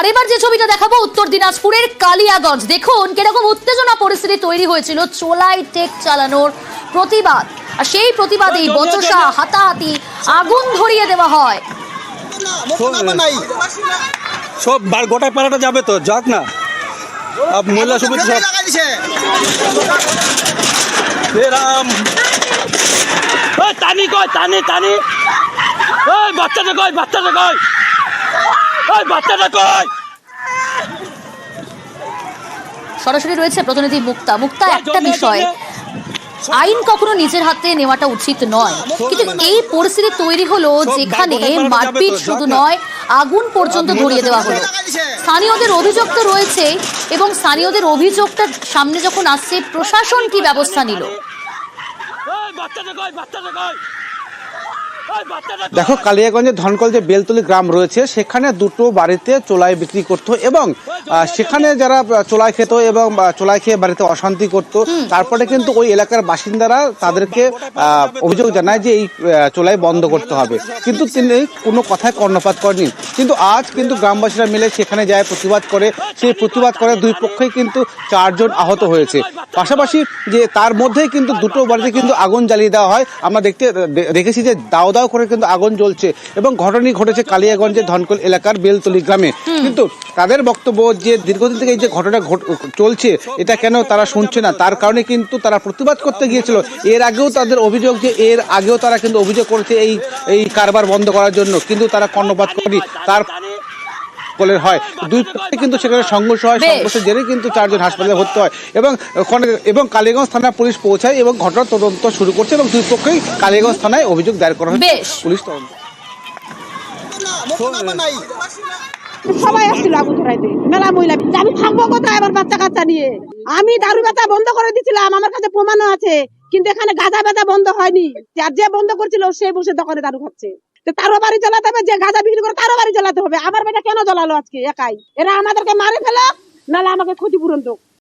আর এবার যে ছবিটা দেখাবো উত্তর দিনাজপুরের কালিয়াগঞ্জ। দেখুন কীরকম উত্তেজনা পরিস্থিতি তৈরি হয়েছিল চোলাই টেক চালানোর প্রতিবাদ। আর সেই প্রতিবাদেই বচসা হাতাহাতি আগুন ধরিয়ে দেওয়া হয়। সব বার গোটায় পাড়াটা যাবে তো যাক না। আপ মহিলা সমিতি সব রাম কই টানি টানি। ওই বাচ্চাটা কই বাচ্চাটা কই? ওই বাচ্চাটা কই? সরাসরি রয়েছে প্রতিনিধি মুক্তা। মুক্তা একটা বিষয়। আইন কখনো নিজের হাতে নেওয়াটা উচিত নয়। কিন্তু এই পরিস্থিতি তৈরি হলো যেখানে মারপিট শুধু নয় আগুন পর্যন্ত ধরিয়ে দেওয়া হলো। স্থানীয়দের অভিযোগ তো রয়েছে এবং স্থানীয়দের অভিযোগটা সামনে যখন আসছে প্রশাসন কি ব্যবস্থা নিল ওই বাচ্চাটা কই বাচ্চাটা কই ওই বাচ্চাটা কই? দেখো, কালিয়াগঞ্জের ধনকল যে বেলতলি গ্রাম রয়েছে। সেখানে দুটো বাড়িতে চোলাই বিক্রি করত এবং সেখানে যারা চোলাই খেত এবং চোলাই খেয়ে বাড়িতে অশান্তি করত, তারপরে কিন্তু ওই এলাকার বাসিন্দারা তাদেরকে অভিযোগ জানায় যে এই চোলাই বন্ধ করতে হবে। কিন্তু তিনি কোনো কথায় কর্ণপাত করেনি কিন্তু আজ কিন্তু গ্রামবাসীরা মিলে সেখানে যায়, প্রতিবাদ করে। সেই প্রতিবাদ করে দুই পক্ষেই কিন্তু চারজন আহত হয়েছে। পাশাপাশি যে তার মধ্যেই কিন্তু দুটো বাড়িতে কিন্তু আগুন জ্বালিয়ে দেওয়া হয়। আমরা দেখতে দেখেছি যে দাও দাও করে কিন্তু আগুন জ্বলছে এবং ঘটনাটি ঘটেছে কালিয়াগঞ্জের ধনকল এলাকার বেলতলি গ্রামে। কিন্তু তাদের বক্তব্য যে দীর্ঘদিন থেকে এই যে ঘটনা ঘট- চলছে এটা কেন তারা শুনছে না? তার কারণে কিন্তু তারা প্রতিবাদ করতে গিয়েছিল। এর আগেও তাদের অভিযোগ যে এর আগেও তারা কিন্তু অভিযোগ করেছে এই এই কারবার বন্ধ করার জন্য। কিন্তু তারা কর্ণপাত করি তার ফলে হয়। দুই পক্ষে কিন্তু সেখানে সংঘর্ষ হয় সংঘর্ষের জেরে কিন্তু চারজন হাসপাতালে ভর্তি হয় এবং ওখানে এবং কালীগঞ্জ থানা পুলিশ পৌঁছায় এবং ঘটনার তদন্ত শুরু করছে এবং দুই পক্ষেই কালীগঞ্জ থানায় অভিযোগ দায়ের করা হয়েছে। পুলিশ তদন্ত। সবাই আসছিল আগুন ধরাইতে। মেলা মহিলা আমি থাকব কোথায় আমার বাচ্চা কাচ্চা নিয়ে? আমি দারু বেচা বন্ধ করে দিছিলাম আমার কাছে প্রমাণও আছে কিন্তু এখানে গাঁজা বেচা বন্ধ হয়নি। আর যে বন্ধ করছিল সে বসে দোকানে দারু খাচ্ছে। তারও বাড়ি জ্বালাতে হবে, যে গাঁজা বিক্রি করে তারও বাড়ি জ্বালাতে হবে। আমার বেটা কেন জ্বালালো আজকে একাই? এরা আমাদেরকে মারে ফেলো, নাহলে আমাকে ক্ষতিপূরণ দোক